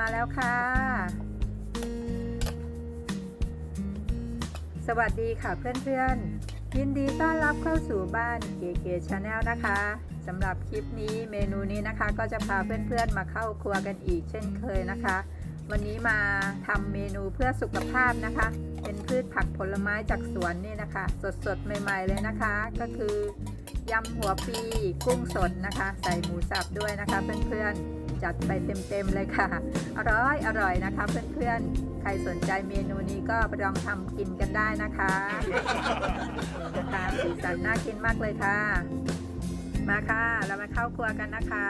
มาแล้วค่ะ สวัสดีค่ะเพื่อนๆ ยินดีต้อนรับเข้าสู่บ้านเก๋ๆชาแนลนะคะสำหรับคลิปนี้เมนูนี้นะคะก็จะพาเพื่อนๆมาเข้าครัวกันอีกเช่นเคยนะคะ วันนี้มาทำเมนูเพื่อสุขภาพนะคะ เป็นพืชผักผลไม้จากสวนนี่นะคะ สดๆ ใหม่ๆเลยนะคะ ก็คือยำหัวปีกุ้งสดนะคะ ใส่หมูสับด้วยนะคะเพื่อนๆ จัดไปเต็มๆเลยค่ะ อร่อยอร่อยนะคะ เพื่อนๆ ใครสนใจเมนูนี้ก็ไปลองทำกินกันได้นะคะนะคะสีสันน่ากินมากเลยค่ะ มาค่ะ เรามาเข้าครัวกันนะคะ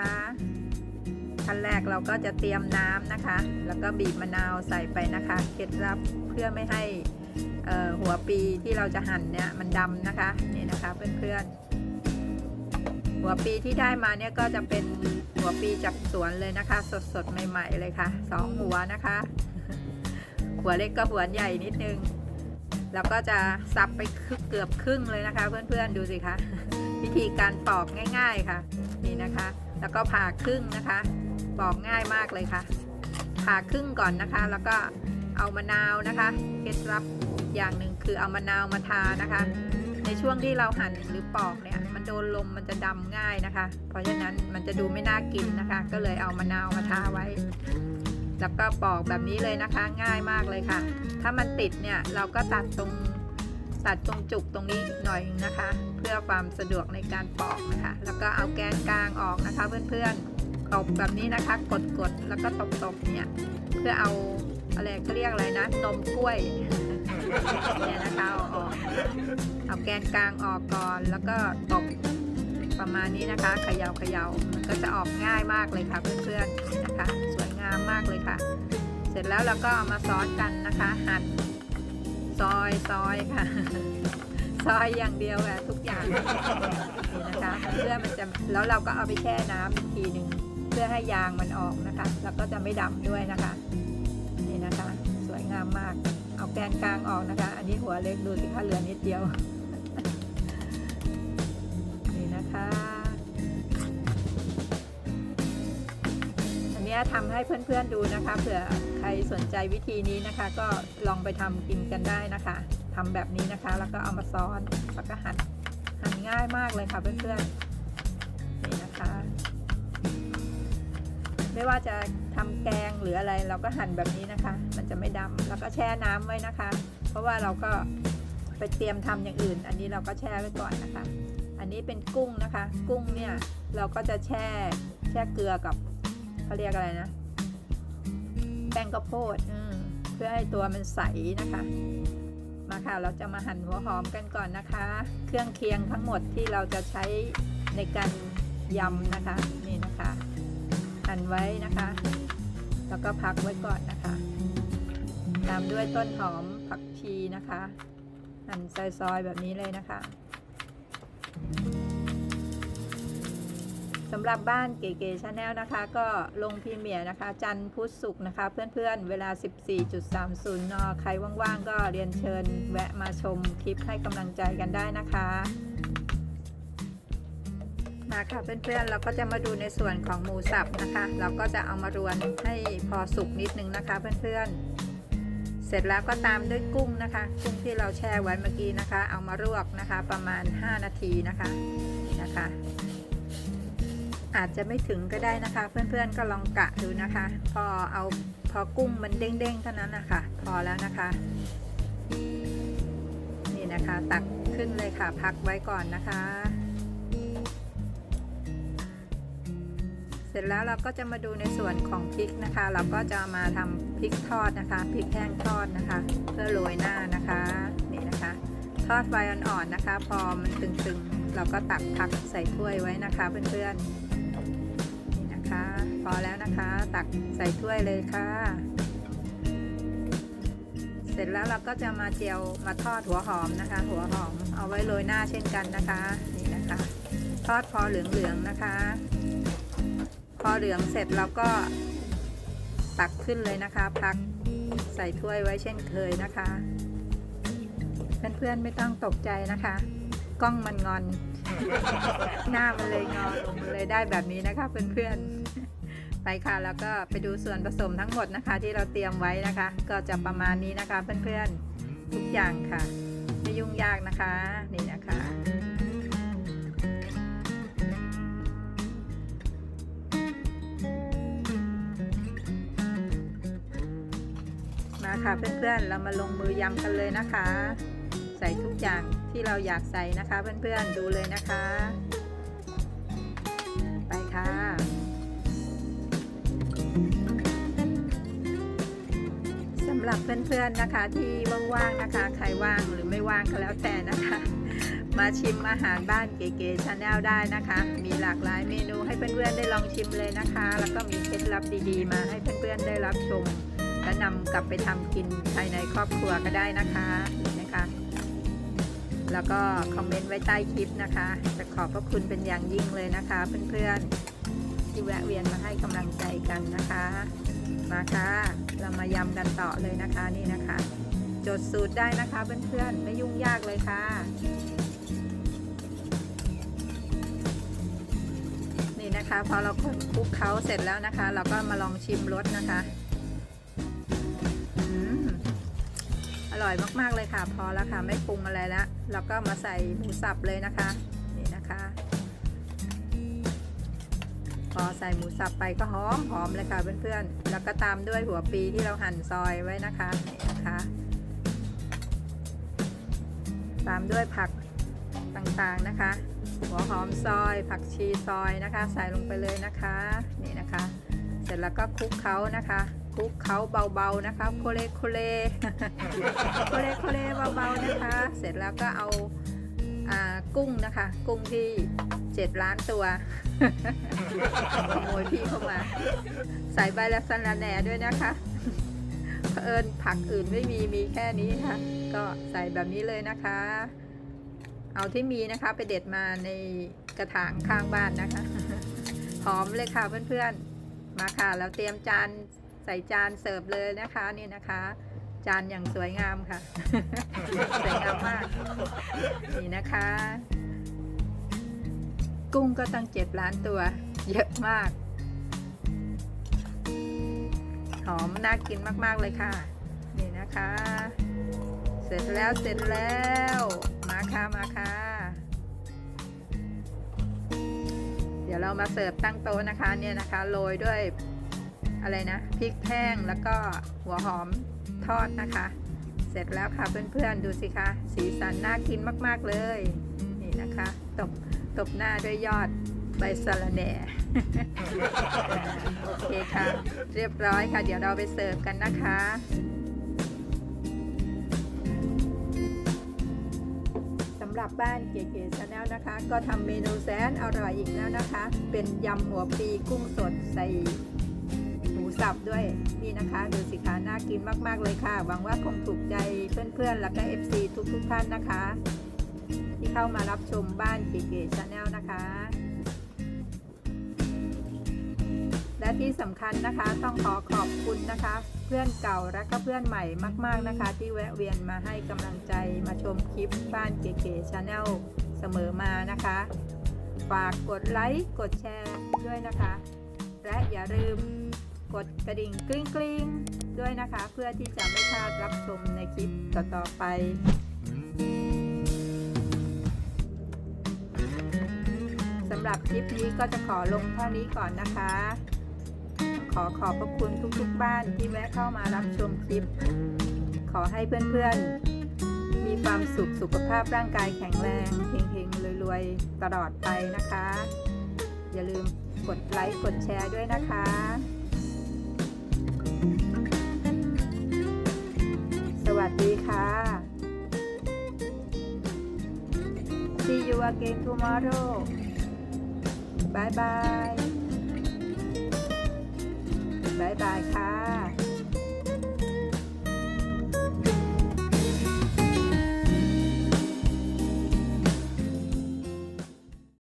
ขั้นแรกเราก็จะเตรียมน้ำนะคะ แล้วก็บีบมะนาวใส่ไปนะคะ เคล็ดลับเพื่อไม่ให้หัวปีที่เราจะหั่นเนี่ยมันดำนะคะ นี่นะคะเพื่อนๆ หัวปีที่ได้มาเนี่ยก็จะเป็นหัวปีจากสวนเลยนะคะ สดๆใหม่ ๆ เลยค่ะสองหัวนะคะ หัวเล็กก็หัวใหญ่นิดนึง แล้วก็จะสับไปเกือบครึ่งเลยนะคะ เพื่อนๆดูสิคะวิธีการปอกง่ายๆค่ะ นี่นะคะ แล้วก็ผ่าครึ่งนะคะ ปอกง่ายมากเลยค่ะ ผ่าครึ่งก่อนนะคะ แล้วก็เอามะนาวนะคะเคล็ดลับอย่างหนึ่งคือเอามะนาวมาทานะคะ ในช่วงที่เราหั่นหรือปอกเนี่ย โดนลมมันจะดำง่ายนะคะ เพราะฉะนั้นมันจะดูไม่น่ากินนะคะ ก็เลยเอามะนาวมาทาไว้ แล้วก็ปอกแบบนี้เลยนะคะ ง่ายมากเลยค่ะ ถ้ามันติดเนี่ยเราก็ตัดตรงตัดตรงจุกตรงนี้หน่อยนะคะ เพื่อความสะดวกในการปอกนะคะ แล้วก็เอาแกนกลางออกนะคะ เพื่อนๆตบแบบนี้นะคะ กดๆแล้วก็ตบๆเนี่ยเพื่อเอาอะไรเขาเรียกอะไรนะนมกล้วยเนี่ยนะคะเอาออก เอาแกนกลางออกก่อนแล้วก็ตบประมาณนี้นะคะเขยา่าเขย่ามันก็จะออกง่ายมากเลยค่ะเพื่อนๆนะคะ สวยงามมากเลยค่ะ เสร็จแล้วเราก็เอามาซอสกันนะคะ หั่นซอยซอยค่ะ ซอยอย่างเดียวค่ะทุกอย่างนี่นะคะเพื่อมันจะแล้วเราก็เอาไปแช่น้ำอีกทีหนึ่งเพื่อให้ยางมันออกนะคะ แล้วก็จะไม่ดำด้วยนะคะ นี่นะคะ สวยงามมาก เอาแกนกลางออกนะคะ อันนี้หัวเล็กดูสิคะเหลือนิดเดียว คะอันนี้ทำให้เพื่อนๆดูนะคะเผื่อใครสนใจวิธีนี้นะคะ ก็ลองไปทำกินกันได้นะคะทำแบบนี้นะคะ แล้วก็เอามาซ้อนแล้วก็หั่นหั่นง่ายมากเลยค่ะเพื่อนๆนี่นะคะ ไม่ว่าจะทำแกงหรืออะไรเราก็หั่นแบบนี้นะคะ มันจะไม่ดำแล้วก็แช่น้ำไว้นะคะ เพราะว่าเราก็ไปเตรียมทำอย่างอื่น อันนี้เราก็แช่ไว้ก่อนนะคะ อันนี้เป็นกุ้งนะคะ กุ้งเนี่ยเราก็จะแช่แช่เกลือกับเขาเรียกอะไรนะ แป้งข้าวโพดเพื่อให้ตัวมันใสนะคะ มาค่ะเราจะมาหั่นหัวหอมกันก่อนนะคะ เครื่องเคียงทั้งหมดที่เราจะใช้ในการยำนะคะนี่นะคะหั่นไว้นะคะ แล้วก็พักไว้ก่อนนะคะ ตามด้วยต้นหอมผักชีนะคะ หั่นซอยๆแบบนี้เลยนะคะ สำหรับบ้านเก๋ๆชาแนลนะคะ ก็ลงพรีเมียร์นะคะ จันทร์พุธศุกร์นะคะ เพื่อนๆ เวลา 14.30 น ใครว่างๆ ก็เรียนเชิญแวะมาชมคลิปให้กำลังใจกันได้นะคะ มาค่ะเพื่อนๆ เราก็จะมาดูในส่วนของหมูสับนะคะ เราก็จะเอามารวนให้พอสุกนิดนึงนะคะเพื่อนๆ เสร็จแล้วก็ตามด้วยกุ้งนะคะ กุ้งที่เราแช่ไว้เมื่อกี้นะคะ เอามาลวกนะคะ ประมาณ 5 นาทีนะคะนี่นะคะ อาจจะไม่ถึงก็ได้นะคะ เพื่อนๆก็ลองกะดูนะคะ พอเอาพอกุ้งมันเด้งๆเท่านั้นนะคะพอแล้วนะคะ นี่นะคะตักขึ้นเลยค่ะ พักไว้ก่อนนะคะ เสร็จแล้วเราก็จะมาดูในส่วนของพริกนะคะ เราก็จะมาทำพริกทอดนะคะพริกแห้งทอดนะคะ เพื่อโรยหน้านะคะนี่นะคะ ทอดไฟอ่อนๆนะคะ พอมันตึงๆเราก็ตักผักใส่ถ้วยไว้นะคะเพื่อนๆ นะคะ พอแล้วนะคะ ตักใส่ถ้วยเลยค่ะ เสร็จแล้วเราก็จะมาเจียวมาทอดหัวหอมนะคะ หัวหอมเอาไว้โรยหน้าเช่นกันนะคะนี่นะคะ ทอดพอเหลืองๆนะคะ พอเหลืองเสร็จเราก็ตักขึ้นเลยนะคะ พักใส่ถ้วยไว้เช่นเคยนะคะ เพื่อนๆไม่ต้องตกใจนะคะ กล้องมันงอน หน้ามันเลยงอลงมันเลยได้แบบนี้นะคะเพื่อนๆ ไปค่ะแล้วก็ไปดูส่วนผสมทั้งหมดนะคะ ที่เราเตรียมไว้นะคะ ก็จะประมาณนี้นะคะเพื่อนๆทุกอย่างค่ะไม่ยุ่งยากนะคะนี่นะคะมาค่ะเพื่อนๆ เรามาลงมือยำกันเลยนะคะ ใส่ทุกอย่าง ที่เราอยากใส่นะคะเพื่อนๆดูเลยนะคะ ไปค่ะ สำหรับเพื่อนๆนะคะที่ว่างๆนะคะ ใครว่างหรือไม่ว่างก็แล้วแต่นะคะ มาชิมอาหารบ้านเก๋ๆชาแนลได้นะคะ มีหลากหลายเมนูให้เพื่อนๆได้ลองชิมเลยนะคะ แล้วก็มีเคล็ดลับดีๆ มาให้เพื่อนๆได้รับชมและนำกลับไปทำกินภายในครอบครัวก็ได้นะคะนะคะ แล้วก็คอมเมนต์ไว้ใต้คลิปนะคะ จะขอบพระคุณเป็นอย่างยิ่งเลยนะคะเพื่อนๆที่แวะเวียนมาให้กำลังใจกันนะคะ มาค่ะ เรามายำกันต่อเลยนะคะนี่นะคะ จดสูตรได้นะคะเพื่อนๆไม่ยุ่งยากเลยค่ะ นี่นะคะ พอเราคลุกเคล้าเสร็จแล้วนะคะ เราก็มาลองชิมรสนะคะ ร่อยมาก ๆ เลยค่ะ พอแล้วค่ะ ไม่ปรุงอะไรแล้วแล้วก็มาใส่หมูสับเลยนะคะ นี่นะคะ พอใส่หมูสับไปก็หอมหอมเลยค่ะเพื่อนๆ แล้วก็ตามด้วยหัวปีที่เราหั่นซอยไว้นะคะ นี่นะคะ ตามด้วยผักต่างๆนะคะ หัวหอมซอย ผักชีซอยนะคะ ใส่ลงไปเลยนะคะ นี่นะคะ เสร็จแล้วก็คลุกเค้านะคะ คลุกเคล้าเบาๆนะคะโคเลโคเลโคเลโคเลเบาๆนะคะ เสร็จแล้วก็เอาอ่ากุ้งนะคะ กุ้งที่เจ็ดล้านตัวขโมยพี่เข้ามา ใส่ใบละสันละแหน่ด้วยนะคะเผอิญผักอื่นไม่มีมีแค่นี้ค่ะ ก็ใส่แบบนี้เลยนะคะ เอาที่มีนะคะไปเด็ดมาในกระถางข้างบ้านนะคะ หอมเลยค่ะเพื่อนๆ มาค่ะ แล้วเตรียมจาน ใส่จานเสิร์ฟเลยนะคะนี่นะคะ จานอย่างสวยงามค่ะ สวยงามมาก นี่นะคะ กุ้งก็ตั้งเจ็ดล้านตัว เยอะมาก หอมน่ากินมาก ๆ เลยค่ะ นี่นะคะ เสร็จแล้วเสร็จแล้ว มาค่ะมาค่ะเดี๋ยวเรามาเสิร์ฟตั้งโต๊ะนะคะเนี่ยนะคะโรยด้วย อะไรนะพริกแห้งแล้วก็หัวหอมทอดนะคะ เสร็จแล้วค่ะเพื่อนๆดูสิคะสีสันน่ากินมากๆเลยนี่นะคะตบตบหน้าด้วยยอดใบสะระแหน่โอเคค่ะ เรียบร้อยค่ะ เดี๋ยวเราไปเสิร์ฟกันนะคะสำหรับบ้านเก๋ๆชาแนลนะคะ ก็ทำเมนูแสนอร่อยอีกแล้วนะคะ เป็นยำหัวปีกุ้งสดใส่ หมูสับด้วยนี่นะคะ ดูสิคะน่ากินมาก ๆ เลยค่ะ หวังว่าคงถูกใจเพื่อนๆ และก็ FC ทุกๆท่านนะคะ ที่เข้ามารับชมบ้านเก๋ๆชาแนลนะคะ และที่สำคัญนะคะต้องขอขอบคุณนะคะ เพื่อนเก่าและก็เพื่อนใหม่มาก ๆนะคะ ที่แวะเวียนมาให้กำลังใจมาชมคลิปบ้านเก๋ๆชาแนลเสมอมานะคะ ฝากกดไลค์กดแชร์ด้วยนะคะ และอย่าลืม กดกระดิ่งกริ๊งกริ๊งด้วยนะคะ เพื่อที่จะไม่พลาดรับชมในคลิปต่อๆไปสำหรับคลิปนี้ก็จะขอลงเท่านี้ก่อนนะคะ ขอขอบพระคุณทุกๆบ้านที่แวะเข้ามารับชมคลิป ขอให้เพื่อนๆ มีความสุขสุขภาพร่างกายแข็งแรงเฮงๆรวยๆ ตลอดไปนะคะ อย่าลืมกดไลค์กดแชร์ด้วยนะคะ สวัสดีค่ะ See you again tomorrow Bye bye Bye bye ค่ะ